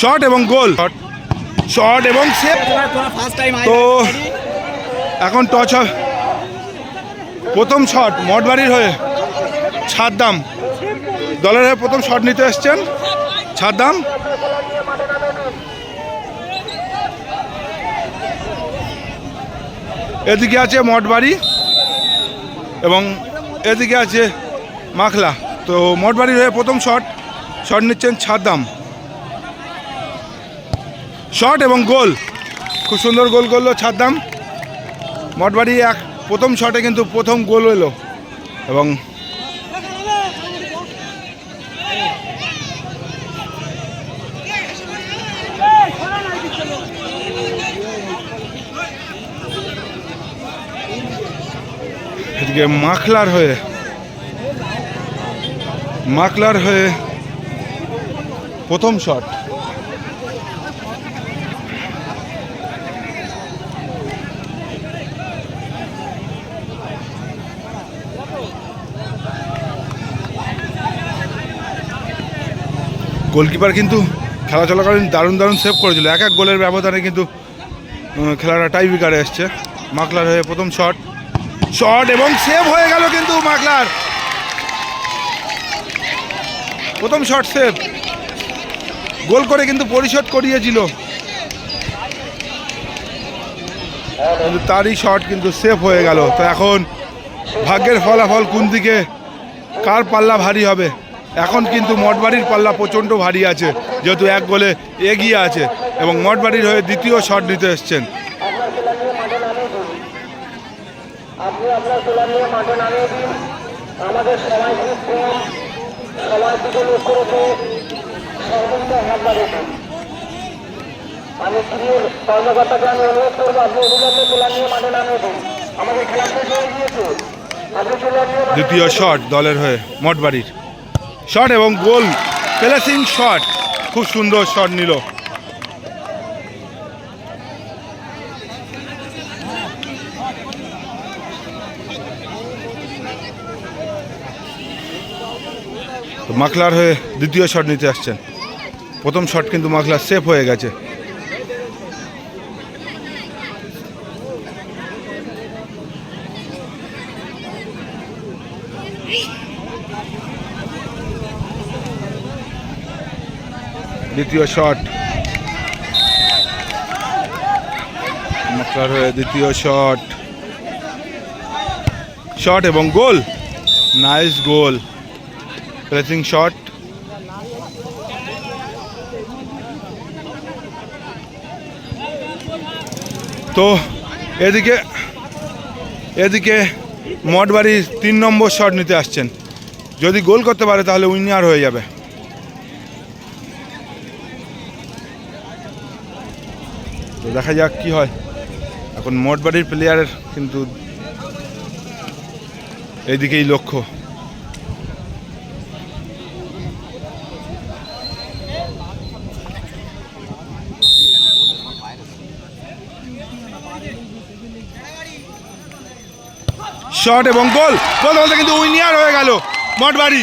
Shot এবং গোল shot এবং save তো এখন টচ প্রথম শট মঠবাড়ির হয়ে ছাদদাম দলের হয়ে প্রথম শট নিতে এসছেন ছাদদাম এদিকে আছে মঠবাড়ি এবং এদিকে আছে মাখলা। তো মঠবাড়ির হয়ে প্রথম শট শট নিচ্ছেন ছাদদাম শট এবং গোল। খুব সুন্দর গোল করল ছাদদাম। মঠবাড়ি এক, প্রথম শটে কিন্তু প্রথম গোল এলো এবং এদিকে মাখলার হয়ে মাখলার হয়ে প্রথম শট। গোলকিপার কিন্তু খেলা চলাকালীন দারুণ দারুণ সেভ করেছিল। এক এক গোলের ব্যবধানে কিন্তু খেলাটা টাই বিকারে এসছে। মাকলার হয়ে প্রথম শট শট এবং সেভ হয়ে গেল কিন্তু মাকলার। প্রথম শট সেভ গোল করে কিন্তু পরিশোধ করিয়েছিল। কিন্তু তারই শট কিন্তু সেভ হয়ে গেল। তো এখন ভাগ্যের ফলাফল কোন দিকে, কার পাল্লা ভারী হবে? এখন কিন্তু মঠবাড়ির পাল্লা প্রচণ্ড ভারী আছে যেহেতু এক গোলে এগিয়ে আছে এবং মঠবাড়ির হয়ে দ্বিতীয় শট নিতে এসছেন। আপনি আপনার তোলা নিয়ে মাঠে নামিয়ে দিন। আমাদের সময় খুব কম সময় দিকে লক্ষ্য রেখে সর্বোচ্চ হাত বাড়িয়েছেন আমি ক্রিয়ের কর্মকর্তাকে আমি অনুরোধ করব আপনি অভিযানে তোলা নিয়ে মাঠে নামিয়ে দিন। আমাদের খেলা শেষ হয়ে গিয়েছে। আপনি তোলা নিয়ে মাঠে দ্বিতীয় শট দলের হয়ে মঠবাড়ির। শট এবং গোল। Placing shot. খুব সুন্দর শট নিল। মাকলার মাখলার হয়ে দ্বিতীয় শট নিতে আসছেন। প্রথম শট কিন্তু মাখলার সেফ হয়ে গেছে। দ্বিতীয় শট। মাখলার হয়ে দ্বিতীয় শট। শট এবং goal. Nice goal. Placing shot তো এদিকে এদিকে মঠবাড়ির তিন নম্বর শট নিতে আসছেন। যদি গোল করতে পারে তাহলে উইনার হয়ে যাবে। তো দেখা যাক কি হয়। এখন মঠবাড়ির প্লেয়ারের কিন্তু এইদিকেই লক্ষ্য। শট এবং গোল গোল বলতে কিন্তু উইনিয়ার হয়ে গেল মঠবাড়ি।